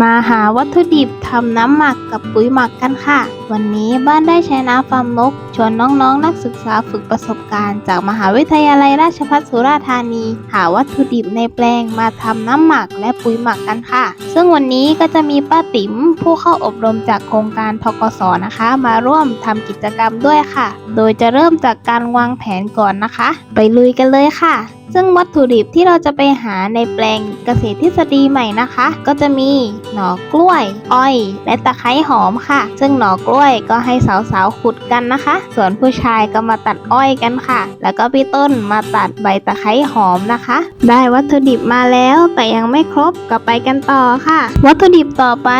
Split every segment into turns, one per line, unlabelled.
มาหาวัตถุดิบทำน้ำหมักกับปุ๋ยหมักกันค่ะวันนี้บ้านได้ใช้น้ำฟาร์มนกชวนน้องๆนักศึกษาฝึกประสบการณ์ จากมหาวิทยาลัยราชภัฏสุราษฎร์ธานี หาวัตถุดิบในแปลงมาทำน้ำหมักและปุ๋ยหมักกันค่ะ ซึ่งวันนี้ก็จะมีป้าติ๋มผู้เข้าอบรมจากโครงการทกศนะคะ มาร่วมทำกิจกรรมด้วยค่ะ โดยจะเริ่มจากการวางแผนก่อนนะคะ ไปลุยกันเลยค่ะซึ่งวัตถุดิบที่เราจะไปหาในแปลงเกษตรทฤษฎีใหม่นะคะ ก็จะมีหน่อกล้วย อ้อย และตะไคร้หอมค่ะ ซึ่งหน่อกล้วยก็ให้สาวๆขุดกันนะคะ ส่วนผู้ชายก็มาตัดอ้อยกันค่ะ แล้วก็พี่ต้นมาตัดใบตะไคร้หอมนะคะ ได้วัตถุดิบมาแล้วแต่ยังไม่ครบก็ไปกันต่อค่ะ วัตถุดิบต่อไป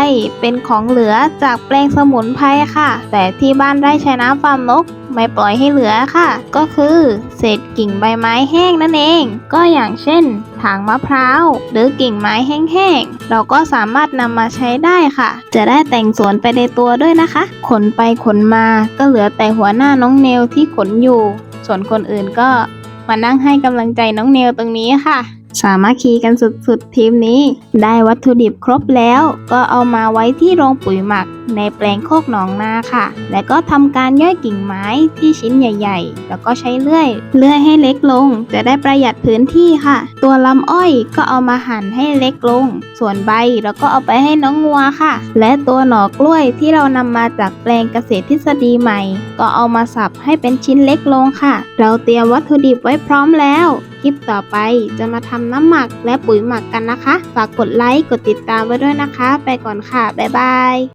เป็นของเหลือจากแปลงสมุนไพรค่ะ แต่ที่บ้านไร่ใช้น้ำฟาร์มนกไม่ปล่อยให้เหลือค่ะ ก็คือเศษกิ่งใบไม้แห้งนั่นเอง ก็อย่างเช่น ถางมะพร้าว หรือกิ่งไม้แห้งๆ เราก็สามารถนำมาใช้ได้ค่ะ จะได้แต่งสวนไปในตัวด้วยนะคะ ขนไปขนมาก็เหลือแต่หัวหน้าน้องเนลที่ขนอยู่ ส่วนคนอื่นก็มานั่งให้กำลังใจน้องเนลตรงนี้ค่ะ สามัคคีกันสุดๆทีมนี้ ได้วัตถุดิบครบแล้ว ก็เอามาไว้ที่โรงปุ๋ยหมัก ในแปลงโคกหนองนาค่ะ และก็ทำการย่อยกิ่งไม้ที่ชิ้นใหญ่ๆ แล้วก็ใช้เลื่อย เลื่อยให้เล็กลง จะได้ประหยัดพื้นที่ค่ะ ตัวลำอ้อยก็เอามาหั่นให้เล็กลง ส่วนใบเราก็เอาไปให้น้องงัวค่ะ และตัวหน่อกล้วยที่เรานำมาจากแปลงเกษตรทฤษฎีใหม่ ก็เอามาสับให้เป็นชิ้นเล็กลงค่ะ เราเตรียมวัตถุดิบไว้พร้อมแล้ว คลิปต่อไป จะมาทำน้ำหมักและปุ๋ยหมักกันนะคะ ฝากกดไลค์ กดติดตามไว้ด้วยนะคะ ไปก่อนค่ะ บ๊ายบาย